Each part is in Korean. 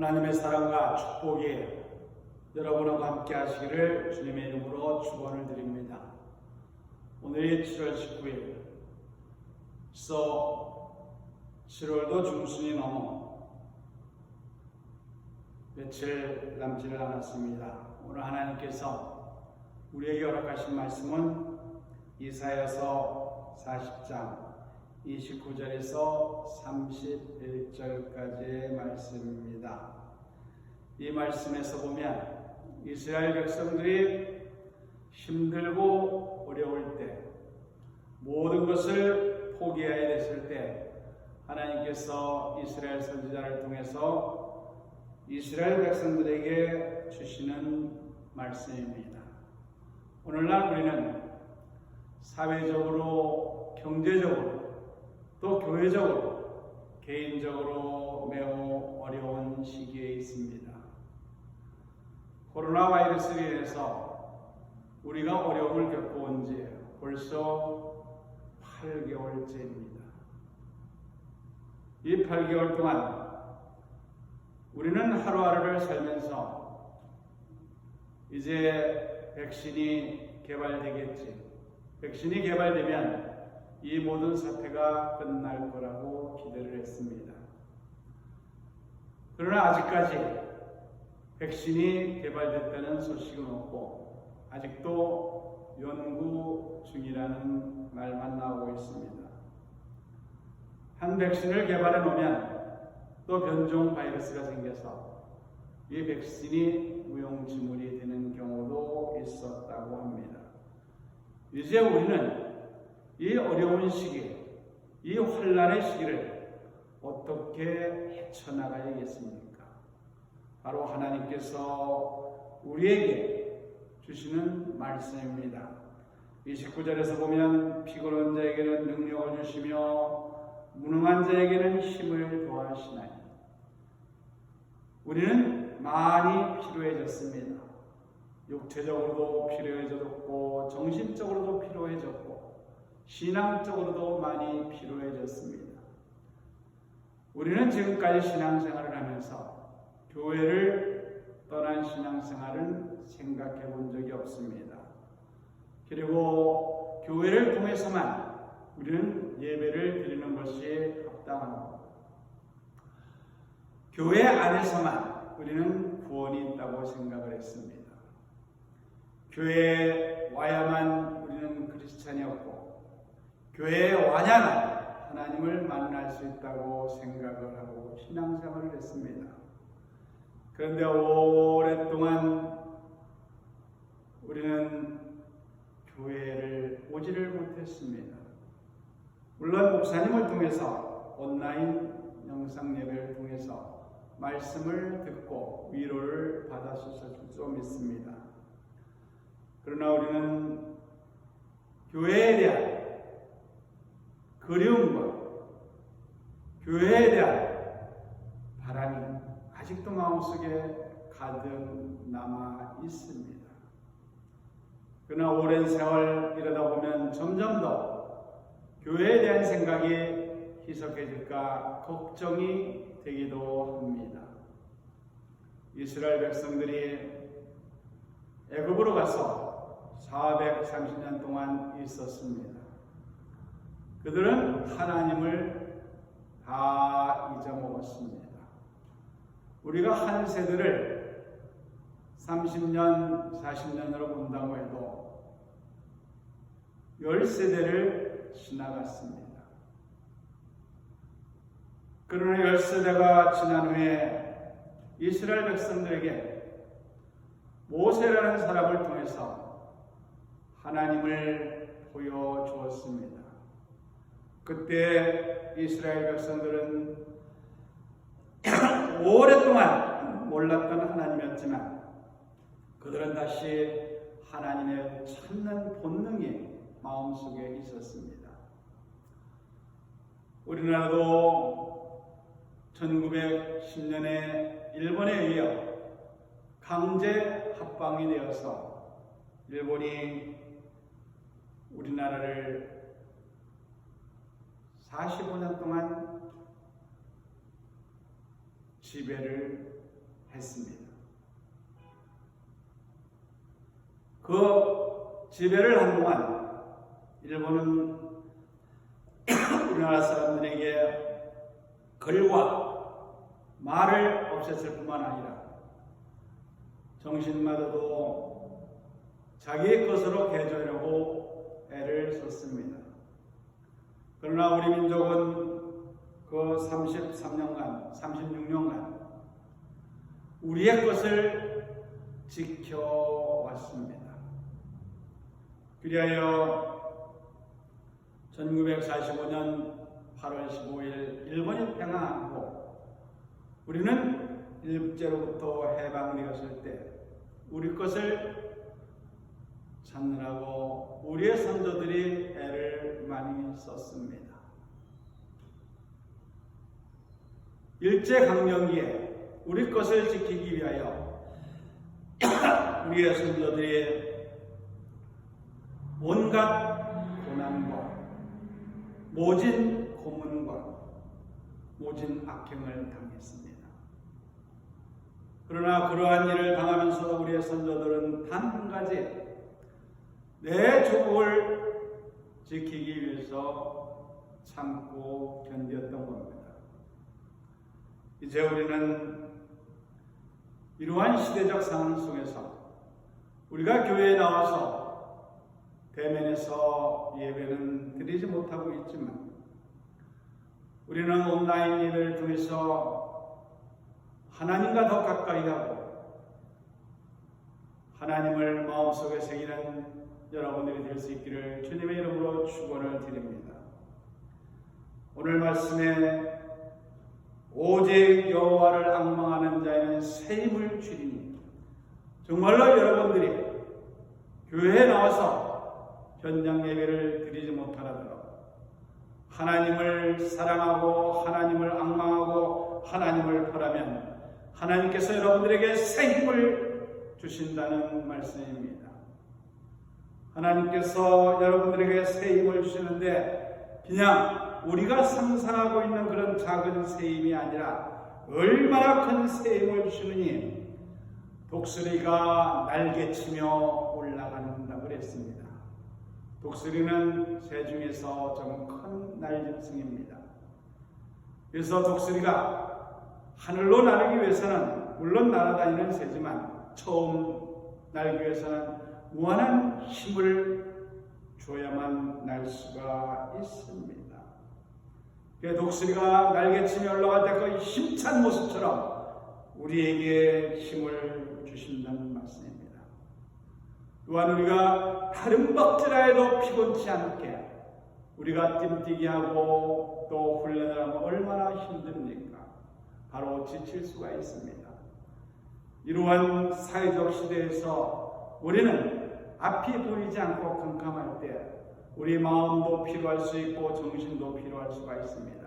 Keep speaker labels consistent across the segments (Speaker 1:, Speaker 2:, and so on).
Speaker 1: 하나님의 사랑과 축복이 여러분하고 함께 하시기를 주님의 이름으로 축원을 드립니다. 오늘이 7월 19일. 써 7월도 중순이 넘어 며칠 남지를 않았습니다. 오늘 하나님께서 우리에게 허락하신 말씀은 이사여서 40장 29절에서 31절까지의 말씀입니다. 이 말씀에서 보면 이스라엘 백성들이 힘들고 어려울 때 모든 것을 포기해야 됐을 때 하나님께서 이스라엘 선지자를 통해서 이스라엘 백성들에게 주시는 말씀입니다. 오늘날 우리는 사회적으로, 경제적으로, 또 교회적으로, 개인적으로 매우 어려운 시기에 있습니다. 코로나 바이러스로 인해서 우리가 어려움을 겪어온 지 벌써 8개월째입니다. 이 8개월 동안 우리는 하루하루를 살면서 이제 백신이 개발되겠지. 백신이 개발되면 이 모든 사태가 끝날 거라고 기대를 했습니다. 그러나 아직까지 백신이 개발됐다는 소식은 없고 아직도 연구 중이라는 말만 나오고 있습니다. 한 백신을 개발해 놓으면 또 변종 바이러스가 생겨서 이 백신이 무용지물이 되는 경우도 있었다고 합니다. 이제 우리는 이 어려운 시기, 이 환란의 시기를 어떻게 헤쳐나가야겠습니까? 바로 하나님께서 우리에게 주시는 말씀입니다. 29절에서 보면 피곤한 자에게는 능력을 주시며 무능한 자에게는 힘을 더하시나니 우리는 많이 필요해졌습니다. 육체적으로도 필요해졌고 정신적으로도 필요해졌고 신앙적으로도 많이 필요해졌습니다. 우리는 지금까지 신앙생활을 하면서 교회를 떠난 신앙생활은 생각해 본 적이 없습니다. 그리고 교회를 통해서만 우리는 예배를 드리는 것이 합당하고 교회 안에서만 우리는 구원이 있다고 생각을 했습니다. 교회에 와야만 우리는 크리스찬이었고 교회에 와야만 하나님을 만날 수 있다고 생각을 하고 신앙생활을 했습니다. 그런데 오랫동안 우리는 교회를 오지를 못했습니다. 물론 목사님을 통해서 온라인 영상 예배를 통해서 말씀을 듣고 위로를 받았을 줄 믿습니다. 그러나 우리는 교회에 대한 그리움과 교회에 대한 바람이 아직도 마음속에 가득 남아 있습니다. 그러나 오랜 세월 이러다 보면 점점 더 교회에 대한 생각이 희석해질까 걱정이 되기도 합니다. 이스라엘 백성들이 애굽으로 가서 430년 동안 있었습니다. 그들은 하나님을 다 잊어먹었습니다. 우리가 한 세대를 30년, 40년으로 본다고 해도 10세대를 지나갔습니다. 그러나 10세대가 지난 후에 이스라엘 백성들에게 모세라는 사람을 통해서 하나님을 보여주었습니다. 그때 이스라엘 백성들은 오랫동안 몰랐던 하나님이었지만 그들은 다시 하나님의 찾는 본능이 마음속에 있었습니다. 우리나라도 1910년에 일본에 의해 강제 합방이 되어서 일본이 우리나라를 45년 동안 지배를 했습니다. 그 지배를 한 동안 일본은 우리나라 사람들에게 글과 말을 없앴을 뿐만 아니라 정신마저도 자기의 것으로 개조하려고 애를 썼습니다. 그러나 우리 민족은 그 33년간, 36년간 우리의 것을 지켜왔습니다. 그리하여 1945년 8월 15일 일본이 평화하고 우리는 일제로부터 해방되었을 때 우리 것을 찾느라고 우리의 선조들이 애를 많이 썼습니다. 일제강점기에 우리 것을 지키기 위하여 우리의 선조들이 온갖 고난과 모진 고문과 모진 악행을 당했습니다. 그러나 그러한 일을 당하면서도 우리의 선조들은 단 한 가지 내 조국을 지키기 위해서 참고 견뎠던 겁니다. 이제 우리는 이러한 시대적 상황 속에서 우리가 교회에 나와서 대면에서 예배는 드리지 못하고 있지만 우리는 온라인 예배를 통해서 하나님과 더 가까이 하고 하나님을 마음속에 새기는 여러분들이 될 수 있기를 주님의 이름으로 축원을 드립니다. 오늘 말씀에 오직 여호와를 악망하는 자에는 새 힘을 주리니 정말로 여러분들이 교회에 나와서 현장 예배를 드리지 못하더라도 하나님을 사랑하고 하나님을 악망하고 하나님을 바라면 하나님께서 여러분들에게 새 힘을 주신다는 말씀입니다. 하나님께서 여러분들에게 새 힘을 주시는데 그냥 우리가 상상하고 있는 그런 작은 새 힘이 아니라 얼마나 큰 새 힘을 주시느니 독수리가 날개치며 올라간다고 그랬습니다. 독수리는 새 중에서 좀 큰 날짐승입니다. 그래서 독수리가 하늘로 나르기 위해서는 물론 날아다니는 새지만 처음 날기 위해서는 무한한 힘을 줘야만 날 수가 있습니다. 그 독수리가 날개치며 올라갈 때그 힘찬 모습처럼 우리에게 힘을 주신다는 말씀입니다. 또한 우리가 다른 박질하에도 피곤치 않게 우리가 띠뛰기 하고 또 훈련을 하면 얼마나 힘듭니까? 바로 지칠 수가 있습니다. 이러한 사회적 시대에서 우리는 앞이 보이지 않고 깜깜할 때 우리 마음도 필요할 수 있고 정신도 필요할 수가 있습니다.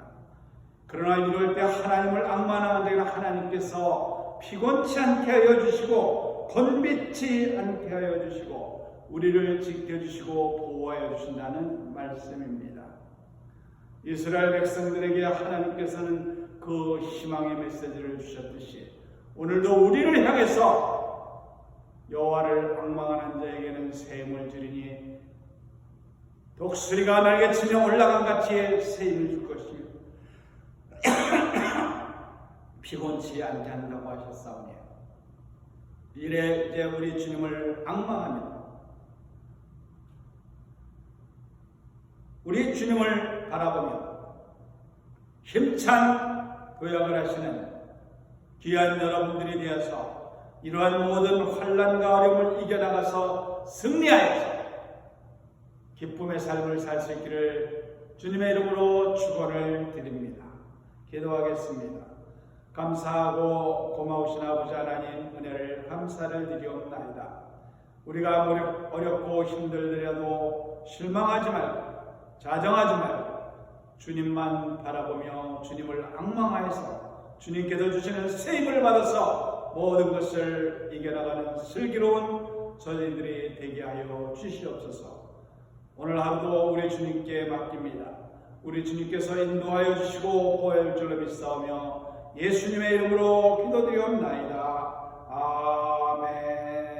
Speaker 1: 그러나 이럴 때 하나님을 악만하는 자에는 하나님께서 피곤치 않게 하여 주시고 건비치 않게 하여 주시고 우리를 지켜주시고 보호하여 주신다는 말씀입니다. 이스라엘 백성들에게 하나님께서는 그 희망의 메시지를 주셨듯이 오늘도 우리를 향해서 여호와를 악망하는 자에게는 샘을 주리니 독수리가 날개치며 올라간 같이 샘을 줄 것이며 피곤치 않게 한다고 하셨사오니 이래 이제 우리 주님을 악망하며 우리 주님을 바라보며 힘찬 도약을 하시는 귀한 여러분들이 되어서 이러한 모든 환란과 어려움을 이겨나가서 승리하여서 기쁨의 삶을 살 수 있기를 주님의 이름으로 축원을 드립니다. 기도하겠습니다. 감사하고 고마우신 아버지 하나님 은혜를 감사를 드리옵나이다. 우리가 어렵고 힘들더라도 실망하지 말고 자정하지 말고 주님만 바라보며 주님을 악망하여서 주님께서 주시는 새 힘을 받아서 모든 것을 이겨나가는 슬기로운 저희들이 되게 하여 주시옵소서. 오늘 하루도 우리 주님께 맡깁니다. 우리 주님께서 인도하여 주시고 보호할 줄로 믿사오며 예수님의 이름으로 기도드리옵나이다. 아멘.